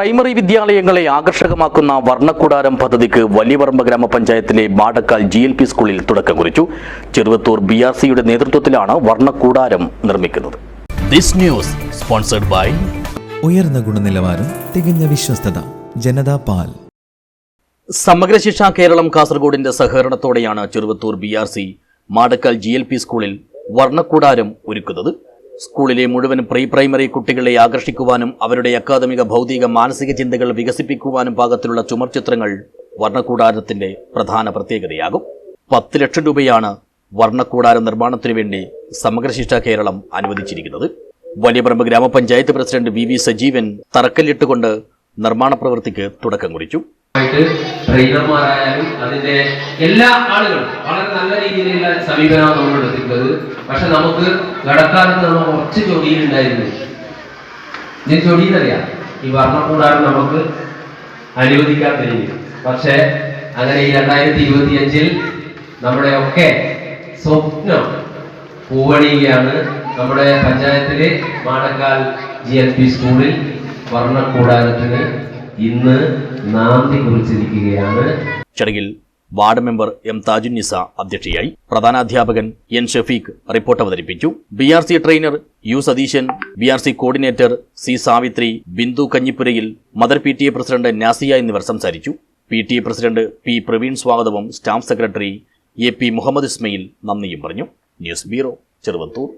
Primary വിദ്യാലയങ്ങളെ ആകർഷകമാക്കുന്ന വർണക്കൂടാരം പദ്ധതിക്ക് വലിയപറമ്പ് ഗ്രാമപഞ്ചായത്തിലെ Madakkal G L P സ്കൂളിൽ തുടക്കം കുറിച്ചു. ചെറുവത്തൂർ ബി ആർ സിയുടെ നേതൃത്വത്തിലാണ് വർണക്കൂടാരം നിർമ്മിക്കുന്നത്. ദിസ് ന്യൂസ് സ്പോൺസർഡ് ബൈ ഉയർന്ന ഗുണനിലവാരം തികഞ്ഞ വിശ്വസ്തത ജനതാ പാൽ. സമഗ്ര ശിക്ഷ കേരളം കാസർഗോഡിന്റെ സഹകരണത്തോടെയാണ് Cheruvathur B R C Madakkal G L P സ്കൂളിൽ വർണക്കൂടാരം ഒരുക്കുന്നത്. സ്കൂളിലെ മുഴുവൻ പ്രീ പ്രൈമറി കുട്ടികളെ ആകർഷിക്കുവാനും അവരുടെ അക്കാദമിക ഭൗതിക മാനസിക ചിന്തകൾ വികസിപ്പിക്കുവാനും പാകത്തിലുള്ള ചുമർചിത്രങ്ങൾ വർണക്കൂടാരത്തിന്റെ പ്രധാന പ്രത്യേകതയാകും. പത്ത് ലക്ഷം രൂപയാണ് വർണക്കൂടാര നിർമ്മാണത്തിനു വേണ്ടി സമഗ്രശിഷ്ട കേരളം അനുവദിച്ചിരിക്കുന്നത്. വലിയപറമ്പ് ഗ്രാമപഞ്ചായത്ത് പ്രസിഡന്റ് വി വി സജീവൻ തറക്കല്ലിട്ടുകൊണ്ട് നിർമ്മാണ പ്രവൃത്തിക്ക് തുടക്കം കുറിച്ചു. ആയിട്ട് ട്രെയിനർമാരായാലും അതിന്റെ എല്ലാ ആളുകളും വളരെ നല്ല രീതിയിലുള്ള സമീപനമാണ് നമ്മൾ എടുത്തിട്ടുള്ളത്. പക്ഷെ നമുക്ക് കടക്കാലത്ത് നമ്മൾ കുറച്ച് ചൊടിയിലുണ്ടായിരുന്നു ഞാൻ ചൊടിയെന്നറിയാം ഈ വർണക്കൂടാരം നമുക്ക് അനുവദിക്കാൻ കഴിഞ്ഞു പക്ഷെ അങ്ങനെ ഈ രണ്ടായിരത്തി ഇരുപത്തി അഞ്ചിൽ നമ്മുടെ ഒക്കെ സ്വപ്നം പൂവണിയുകയാണ്. നമ്മുടെ പഞ്ചായത്തിലെ മാടക്കാൽ ജി എൽ പി സ്കൂളിൽ വർണക്കൂടാരത്തിന് ഇന്ന് നാന്തി കുറിച്ചിരിക്കുകയാണ് ചടങ്ങിൽ വാർഡ് മെമ്പർ എം താജുന്നിസ അധ്യക്ഷയായി പ്രധാനാധ്യാപകൻ എൻ ഷഫീഖ് റിപ്പോർട്ട് അവതരിപ്പിച്ചു. B R C trainer U Satheesan B R C coordinator C Savithri Bindu കഞ്ഞിപ്പുരയിൽ mother P T A president Nasiya എന്നിവർ സംസാരിച്ചു. P T A president P Praveen സ്വാഗതവും staff secretary A P Muhammad Ismail നന്ദിയും പറഞ്ഞു. News bureau Cheruvathur.